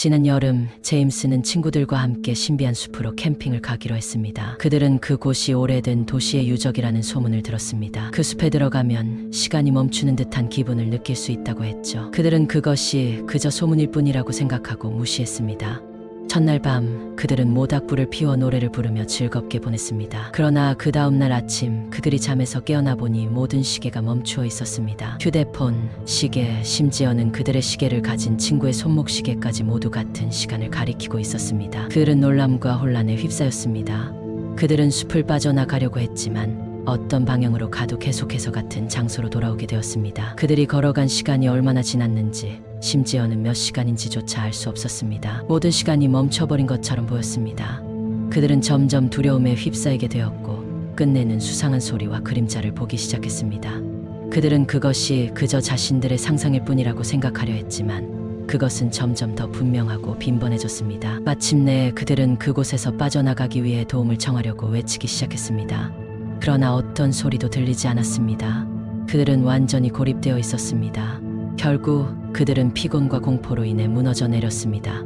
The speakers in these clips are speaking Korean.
지난 여름 제임스는 친구들과 함께 신비한 숲으로 캠핑을 가기로 했습니다. 그들은 그곳이 오래된 도시의 유적이라는 소문을 들었습니다. 그 숲에 들어가면 시간이 멈추는 듯한 기분을 느낄 수 있다고 했죠. 그들은 그것이 그저 소문일 뿐이라고 생각하고 무시했습니다. 첫날 밤 그들은 모닥불을 피워 노래를 부르며 즐겁게 보냈습니다. 그러나 그 다음날 아침 그들이 잠에서 깨어나 보니 모든 시계가 멈추어 있었습니다. 휴대폰, 시계, 심지어는 그들의 시계를 가진 친구의 손목 시계까지 모두 같은 시간을 가리키고 있었습니다. 그들은 놀람과 혼란에 휩싸였습니다. 그들은 숲을 빠져나가려고 했지만 어떤 방향으로 가도 계속해서 같은 장소로 돌아오게 되었습니다. 그들이 걸어간 시간이 얼마나 지났는지 심지어는 몇 시간인지조차 알 수 없었습니다. 모든 시간이 멈춰버린 것처럼 보였습니다. 그들은 점점 두려움에 휩싸이게 되었고 끝내는 수상한 소리와 그림자를 보기 시작했습니다. 그들은 그것이 그저 자신들의 상상일 뿐이라고 생각하려 했지만 그것은 점점 더 분명하고 빈번해졌습니다. 마침내 그들은 그곳에서 빠져나가기 위해 도움을 청하려고 외치기 시작했습니다. 그러나 어떤 소리도 들리지 않았습니다. 그들은 완전히 고립되어 있었습니다. 결국 그들은 피곤과 공포로 인해 무너져 내렸습니다.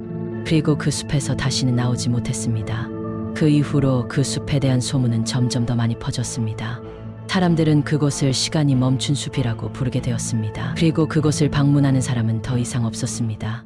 그리고 그 숲에서 다시는 나오지 못했습니다. 그 이후로 그 숲에 대한 소문은 점점 더 많이 퍼졌습니다. 사람들은 그곳을 시간이 멈춘 숲이라고 부르게 되었습니다. 그리고 그곳을 방문하는 사람은 더 이상 없었습니다.